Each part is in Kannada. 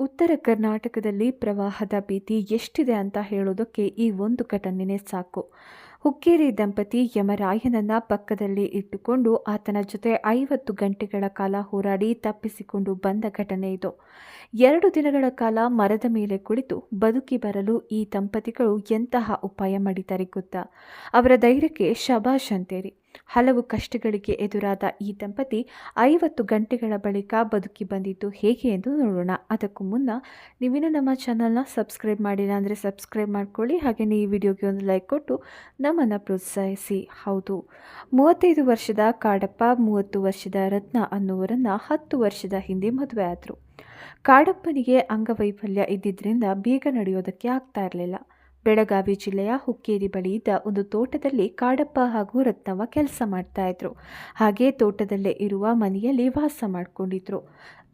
ಉತ್ತರ ಕರ್ನಾಟಕದಲ್ಲಿ ಪ್ರವಾಹದ ಭೀತಿ ಎಷ್ಟಿದೆ ಅಂತ ಹೇಳೋದಕ್ಕೆ ಈ ಒಂದು ಘಟನೆನೇ ಸಾಕು. ಹುಕ್ಕೇರಿ ದಂಪತಿ ಯಮರಾಯನನ್ನ ಪಕ್ಕದಲ್ಲಿ ಇಟ್ಟುಕೊಂಡು ಆತನ ಜೊತೆ ಐವತ್ತು ಗಂಟೆಗಳ ಕಾಲ ಹೋರಾಡಿ ತಪ್ಪಿಸಿಕೊಂಡು ಬಂದ ಘಟನೆ ಇದು. ಎರಡು ದಿನಗಳ ಕಾಲ ಮರದ ಮೇಲೆ ಕುಳಿತು ಬದುಕಿ ಬರಲು ಈ ದಂಪತಿಗಳು ಎಂತಹ ಉಪಾಯ ಮಾಡಿದ್ದಾರೆ ಗೊತ್ತಾ? ಅವರ ಧೈರ್ಯಕ್ಕೆ ಶಬಾಷ್ ಹಲವು ಕಷ್ಟಗಳಿಗೆ ಎದುರಾದ ಈ ದಂಪತಿ ಐವತ್ತು ಗಂಟೆಗಳ ಬಳಿಕ ಬದುಕಿ ಬಂದಿದ್ದು ಹೇಗೆ ಎಂದು ನೋಡೋಣ. ಅದಕ್ಕೂ ಮುನ್ನ ನೀವಿನ ನಮ್ಮ ಚಾನಲ್ನ ಸಬ್ಸ್ಕ್ರೈಬ್ ಮಾಡಿಲ್ಲ ಅಂದರೆ ಸಬ್ಸ್ಕ್ರೈಬ್ ಮಾಡ್ಕೊಳ್ಳಿ. ಹಾಗೆಯೇ ಈ ವಿಡಿಯೋಗೆ ಒಂದು ಲೈಕ್ ಕೊಟ್ಟು ನಮ್ಮನ್ನು ಪ್ರೋತ್ಸಾಹಿಸಿ. ಹೌದು, ಮೂವತ್ತೈದು ವರ್ಷದ ಕಾಡಪ್ಪ, ಮೂವತ್ತು ವರ್ಷದ ರತ್ನ ಅನ್ನುವರನ್ನು ಹತ್ತು ವರ್ಷದ ಹಿಂದೆ ಮದುವೆ ಆದರು. ಕಾಡಪ್ಪನಿಗೆ ಅಂಗವೈಫಲ್ಯ ಇದ್ದಿದ್ದರಿಂದ ಬೇಗ ನಡೆಯೋದಕ್ಕೆ ಆಗ್ತಾ ಇರಲಿಲ್ಲ. ಬೆಳಗಾವಿ ಜಿಲ್ಲೆಯ ಹುಕ್ಕೇರಿ ಬಳಿ ಇದ್ದ ಒಂದು ತೋಟದಲ್ಲಿ ಕಾಡಪ್ಪ ಹಾಗೂ ರತ್ನವ ಕೆಲಸ ಮಾಡ್ತಾ ಇದ್ರು. ಹಾಗೆ ತೋಟದಲ್ಲೇ ಇರುವ ಮನೆಯಲ್ಲಿ ವಾಸ ಮಾಡಿಕೊಂಡಿದ್ರು.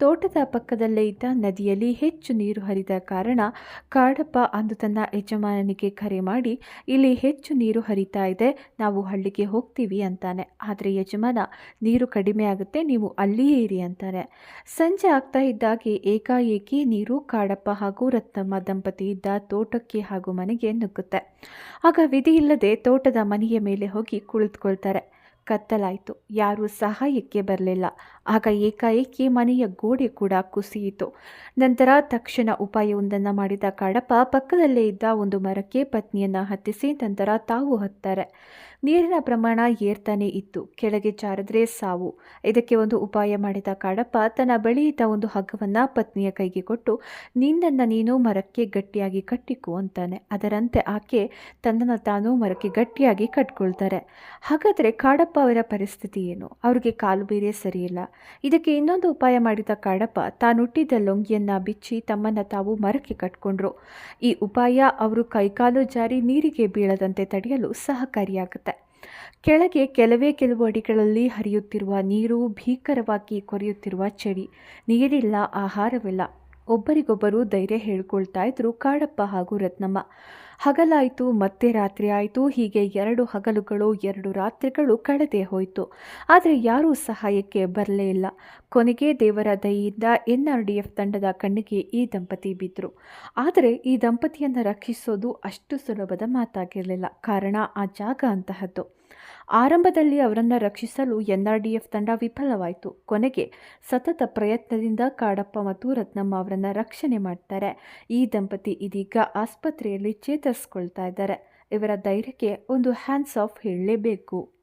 ತೋಟದ ಪಕ್ಕದಲ್ಲೇ ಇದ್ದ ನದಿಯಲ್ಲಿ ಹೆಚ್ಚು ನೀರು ಹರಿದ ಕಾರಣ ಕಾಡಪ್ಪ ಅಂದು ತನ್ನ ಯಜಮಾನನಿಗೆ ಕರೆ ಮಾಡಿ, ಇಲ್ಲಿ ಹೆಚ್ಚು ನೀರು ಹರಿತಾ ಇದೆ, ನಾವು ಹಳ್ಳಿಗೆ ಹೋಗ್ತೀವಿ ಅಂತಾನೆ. ಆದರೆ ಯಜಮಾನ, ನೀರು ಕಡಿಮೆ ಆಗುತ್ತೆ, ನೀವು ಅಲ್ಲಿಯೇ ಇರಿ ಅಂತಾನೆ ಸಂಜೆ ಆಗ್ತಾ ಇದ್ದಾಗೆ ಏಕಾಏಕಿ ನೀರು ಕಾಡಪ್ಪ ಹಾಗೂ ರತ್ನಮ್ಮ ದಂಪತಿ ಇದ್ದ ತೋಟಕ್ಕೆ ಹಾಗೂ ಮನೆಗೆ ನುಗ್ಗುತ್ತೆ. ಆಗ ವಿಧಿ ಇಲ್ಲದೆ ತೋಟದ ಮನೆಯ ಮೇಲೆ ಹೋಗಿ ಕುಳಿತುಕೊಳ್ತಾರೆ. ಕತ್ತಲಾಯಿತು. ಯಾರೂ ಸಹಾಯಕ್ಕೆ ಬರಲಿಲ್ಲ. ಆಗ ಏಕಾಏಕಿ ಮನೆಯ ಗೋಡೆ ಕೂಡ ಕುಸಿಯಿತು. ನಂತರ ತಕ್ಷಣ ಉಪಾಯವೊಂದನ್ನು ಮಾಡಿದ ಕಾಡಪ್ಪ ಪಕ್ಕದಲ್ಲೇ ಇದ್ದ ಒಂದು ಮರಕ್ಕೆ ಪತ್ನಿಯನ್ನು ಹತ್ತಿಸಿ ನಂತರ ತಾವು ಹತ್ತಾರೆ. ನೀರಿನ ಪ್ರಮಾಣ ಏರ್ತಾನೆ ಇತ್ತು. ಕೆಳಗೆ ಜಾರದ್ರೆ ಸಾವು. ಇದಕ್ಕೆ ಒಂದು ಉಪಾಯ ಮಾಡಿದ ಕಾಡಪ್ಪ ತನ್ನ ಬಳಿ ಇದ್ದ ಒಂದು ಹಗ್ಗವನ್ನು ಪತ್ನಿಯ ಕೈಗೆ ಕೊಟ್ಟು, ನಿನ್ನನ್ನು ನೀನು ಮರಕ್ಕೆ ಗಟ್ಟಿಯಾಗಿ ಕಟ್ಟಿಕು ಅಂತಾನೆ. ಅದರಂತೆ ಆಕೆ ತನ್ನನ್ನು ತಾನು ಮರಕ್ಕೆ ಗಟ್ಟಿಯಾಗಿ ಕಟ್ಕೊಳ್ತಾರೆ. ಹಾಗಾದರೆ ಕಾಡಪ್ಪ ಅವರ ಪರಿಸ್ಥಿತಿ ಏನು? ಅವರಿಗೆ ಕಾಲು ಬೇರೆ ಸರಿಯಿಲ್ಲ. ಇದಕ್ಕೆ ಇನ್ನೊಂದು ಉಪಾಯ ಮಾಡಿದ ಕಾಡಪ್ಪ ತಾನುಟ್ಟಿದ್ದ ಲೊಂಗಿಯನ್ನ ಬಿಚ್ಚಿ ತಮ್ಮನ್ನ ತಾವು ಮರಕ್ಕೆ ಕಟ್ಕೊಂಡ್ರು. ಈ ಉಪಾಯ ಅವರು ಕೈಕಾಲು ಜಾರಿ ನೀರಿಗೆ ಬೀಳದಂತೆ ತಡೆಯಲು ಸಹಕಾರಿಯಾಗುತ್ತೆ. ಕೆಳಗೆ ಕೆಲವೇ ಕೆಲವು ಅಡಿಗಳಲ್ಲಿ ಹರಿಯುತ್ತಿರುವ ನೀರು ಭೀಕರವಾಗಿ ಕೊರೆಯುತ್ತಿರುವ ಚಳಿ ನೀರಿಲ್ಲ, ಆಹಾರವಿಲ್ಲ. ಒಬ್ಬರಿಗೊಬ್ಬರು ಧೈರ್ಯ ಹೇಳ್ಕೊಳ್ತಾ ಇದ್ರು ಕಾಡಪ್ಪ ಹಾಗೂ ರತ್ನಮ್ಮ. ಹಗಲಾಯಿತು, ಮತ್ತೆ ರಾತ್ರಿ ಆಯಿತು, ಹೀಗೆ ಎರಡು ಹಗಲುಗಳು, ಎರಡು ರಾತ್ರಿಗಳು ಕಳೆದೇ ಹೋಯಿತು. ಆದರೆ ಯಾರೂ ಸಹಾಯಕ್ಕೆ ಬರಲೇ ಇಲ್ಲ. ಕೊನೆಗೆ ದೇವರ ದಯೆಯಿಂದ ಎನ್ಆರ್ ಡಿ ಎಫ್ ತಂಡದ ಕಣ್ಣಿಗೆ ಈ ದಂಪತಿ ಬಿದ್ದರು ಆದರೆ ಈ ದಂಪತಿಯನ್ನು ರಕ್ಷಿಸೋದು ಅಷ್ಟು ಸುಲಭದ ಮಾತಾಗಿರಲಿಲ್ಲ. ಕಾರಣ ಆ ಜಾಗ ಅಂತಹದ್ದು. ಆರಂಭದಲ್ಲಿ ಅವರನ್ನು ರಕ್ಷಿಸಲು ಎನ್ಆರ್ ಡಿ ಎಫ್ ತಂಡ ವಿಫಲವಾಯಿತು. ಕೊನೆಗೆ ಸತತ ಪ್ರಯತ್ನದಿಂದ ಕಾಡಪ್ಪ ಮತ್ತು ರತ್ನಮ್ಮ ಅವರನ್ನು ರಕ್ಷಣೆ ಮಾಡ್ತಾರೆ. ಈ ದಂಪತಿ ಇದೀಗ ಆಸ್ಪತ್ರೆಯಲ್ಲಿ ಚೇತರಿಸ್ಕೊಳ್ತಾ ಇದ್ದಾರೆ. ಇವರ ಧೈರ್ಯಕ್ಕೆ ಒಂದು ಹ್ಯಾಂಡ್ಸ್ ಆಫ್ ಹೇಳಲೇಬೇಕು.